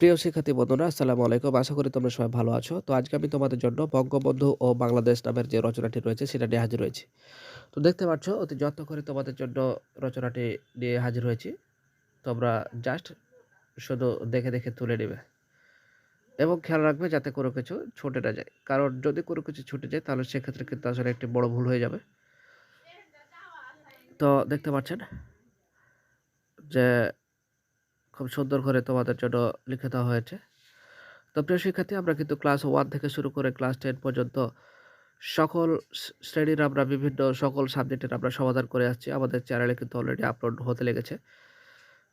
প্রিয় শিক্ষার্থী বন্ধুরা, আসসালামু আলাইকুম। আশা করি তোমরা সবাই ভালো আছো। তো আজকে আমি তোমাদের জন্য বঙ্গবন্ধু ও বাংলাদেশ নামের যে রচনাটি রয়েছে, সেটা নিয়ে হাজির হয়েছি। তো দেখতে পাচ্ছ, অতি যত্ন করে তোমাদের জন্য রচনাটি নিয়ে হাজির হয়েছি। তোমরা জাস্ট শুধু দেখে দেখে তুলে নেবে। এবং খেয়াল রাখবে যাতে কোনো কিছু ছুটে না যায়। কারণ যদি কোনো কিছু ছুটে যায়, তাহলে সেক্ষেত্রে কিন্তু আসলে একটি বড় ভুল হয়ে যাবে। তো দেখতে পাচ্ছেন যে খুব সুন্দর করে তোমাদের জন্য লিখে দেওয়া হয়েছে। তো প্রিয় শিক্ষার্থী, আমরা কিন্তু ক্লাস ওয়ান থেকে শুরু করে ক্লাস টেন পর্যন্ত সকল শ্রেণির আমরা বিভিন্ন সকল সাবজেক্টের আমরা সমাধান করে আসছি। আমাদের চ্যানেলে কিন্তু অলরেডি আপলোড হতে লেগেছে।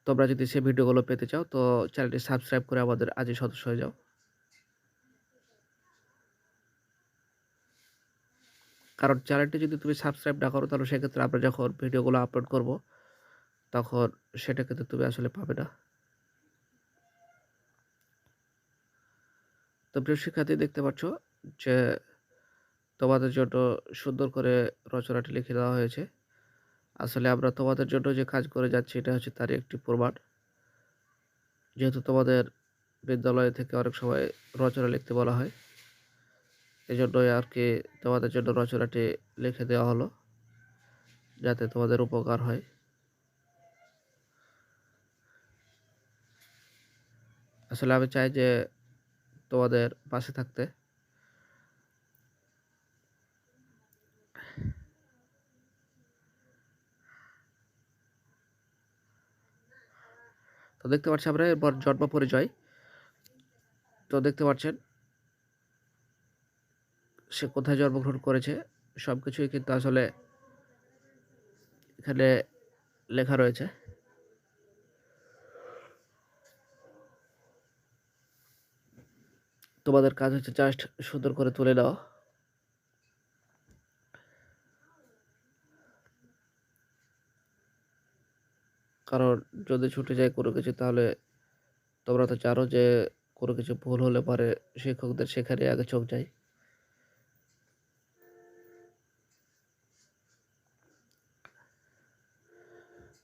তোমরা যদি সেই ভিডিওগুলো পেতে চাও, তো চ্যানেলটি সাবস্ক্রাইব করে আমাদের আজই সদস্য হয়ে যাও। কারণ চ্যানেলটি যদি তুমি সাবস্ক্রাইব না করো, তাহলে সেক্ষেত্রে আমরা যখন ভিডিওগুলো আপলোড করব, তখন সেটা কিন্তু তুমি আসলে পাবে না। তো প্রিয় শিক্ষার্থী দেখতে পাচ্ছ যে তোমাদের জন্য সুন্দর করে রচনাটি লিখে দেওয়া হয়েছে। আসলে আমরা তোমাদের জন্য যে কাজ করে যাচ্ছি, এটা হচ্ছে তারই একটি প্রমাণ। যেহেতু তোমাদের বিদ্যালয় থেকে অনেক সময় রচনা লিখতে বলা হয় এই জন্যই আর কি তোমাদের জন্য রচনাটি লিখে দেওয়া হলো, যাতে তোমাদের উপকার হয়। আসলে আমি চাই যে তোমাদের পাশে থাকতে। তো দেখতে পাচ্ছি আমরা, এরপর জন্ম পরিচয়। তো দেখতে পাচ্ছেন, সে কোথায় জন্মগ্রহণ করেছে সব কিছুই কিন্তু আসলে এখানে লেখা রয়েছে। তোমাদের কাজ হচ্ছে জাস্ট সুন্দর করে তুলে দাও কারণ যদি ছুটে যায় কোনো কিছু, তাহলে তোমরা তো জানো যে কোনো কিছু ভুল হলে পরে শিক্ষকদের সেখানে আগে চোখ যায়।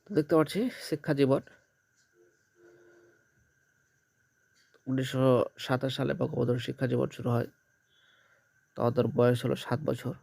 দেখতে পাচ্ছি শিক্ষা জীবন। উনিশশো সাতাশ সালে বঙ্গবন্ধুর শিক্ষা জীবন শুরু হয়। তাদের বয়স হলো সাত বছর।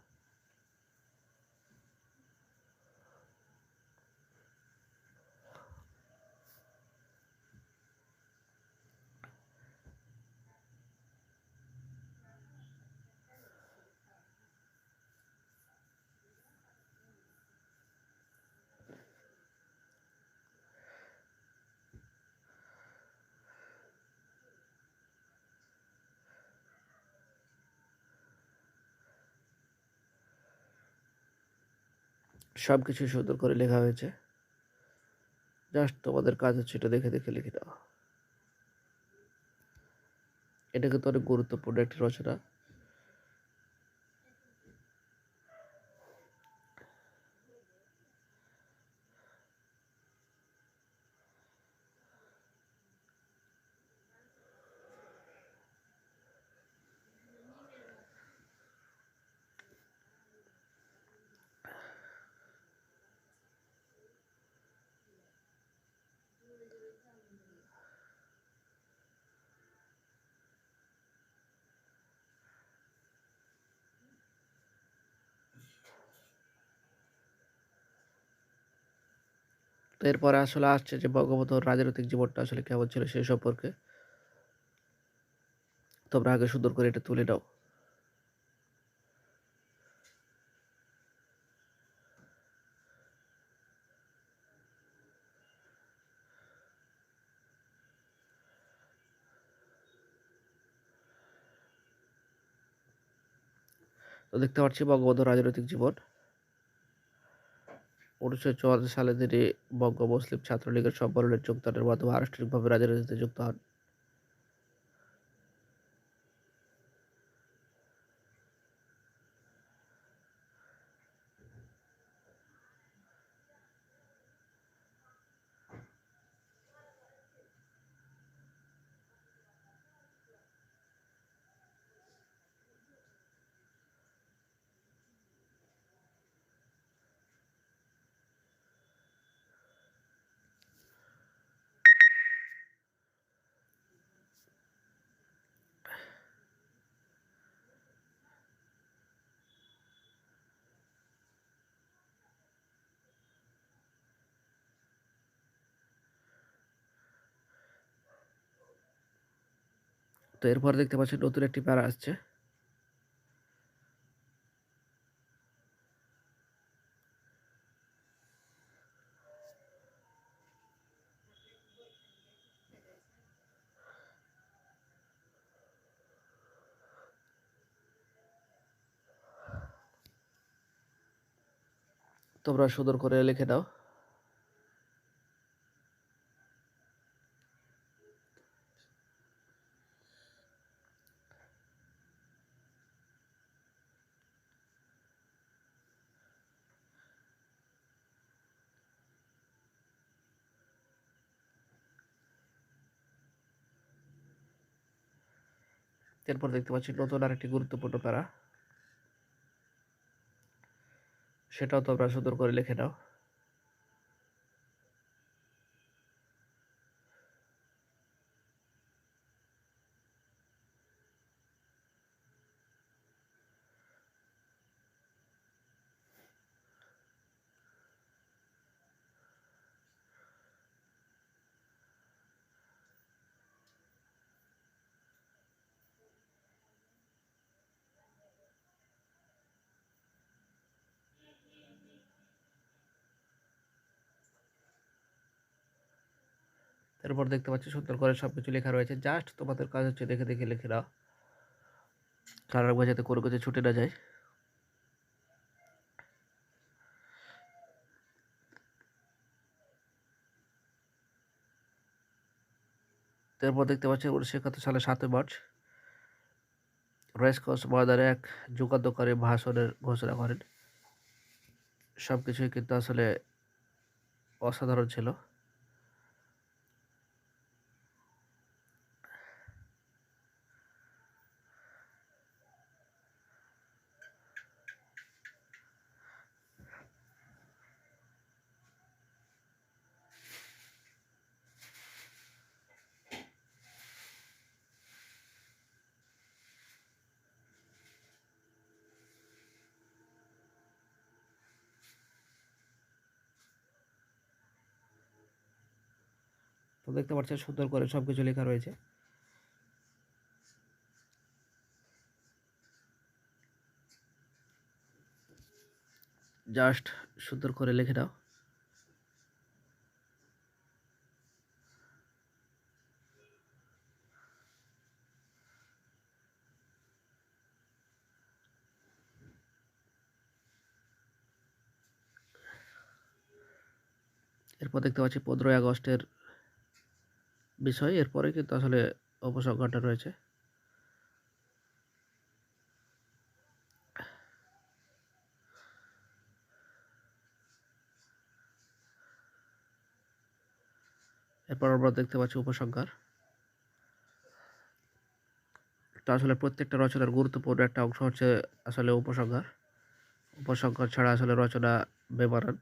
সব কিছু সুন্দর করে লেখা হয়েছে। জাস্ট তোমাদের কাজ হচ্ছে এটা দেখে দেখে লিখে দেওয়া এটা কিন্তু অনেক গুরুত্বপূর্ণ একটি রচনা। এরপরে আসলে আসছে যে বঙ্গবন্ধুর রাজনৈতিক জীবনটা আসলে কেমন ছিল সেই সম্পর্কে। তোমরা আগে সুন্দর করে এটা তুলে নাও। তো দেখতে পাচ্ছি বঙ্গবন্ধুর রাজনৈতিক জীবন। উনিশশো চুয়াত্তর সালে তিনি বঙ্গ মুসলিম ছাত্রলীগের সম্মেলনে যোগদানের মাধ্যমে আনুষ্ঠানিকভাবে রাজনীতিতে যুক্ত হন। তো এরপর দেখতে পাচ্ছেন নতুন একটি প্যারা আসছে। তোমরা সুন্দর করে লিখে নাও এরপর দেখতে পাচ্ছি নতুন আরেকটি গুরুত্বপূর্ণ প্যারা। সেটাও তোমরা সুন্দর করে লিখে নাও। এরপর দেখতে পাচ্ছি সুন্দর করে সব কিছু লেখা রয়েছে। জাস্ট তোমাদের কাজ হচ্ছে দেখে দেখে লিখে নাও। কারণ একবার যাতে কোনো কিছু ছুটে না যায়। এরপর দেখতে পাচ্ছি উনিশশো একাত্তর সালে সাতই মার্চ। রেসকোর্স ময়দানে এক যুগান্তকারী ভাষণের ঘোষণা করেন। সব কিছুই কিন্তু আসলে অসাধারণ ছিল। তো দেখতে পাচ্ছেন সুন্দর করে সব কিছু লেখা রয়েছে। জাস্ট সুন্দর করে লিখে দাও। এরপর দেখতে পাচ্ছি পনেরোই আগস্টের বিষয়। এরপরে কিন্তু আসলে উপসংহারটা রয়েছে। এরপর আমরা দেখতে পাচ্ছি উপসংহার। তো আসলে প্রত্যেকটা রচনার গুরুত্বপূর্ণ একটা অংশ হচ্ছে আসলে উপসংহার। উপসংহার ছাড়া আসলে রচনা বেমানান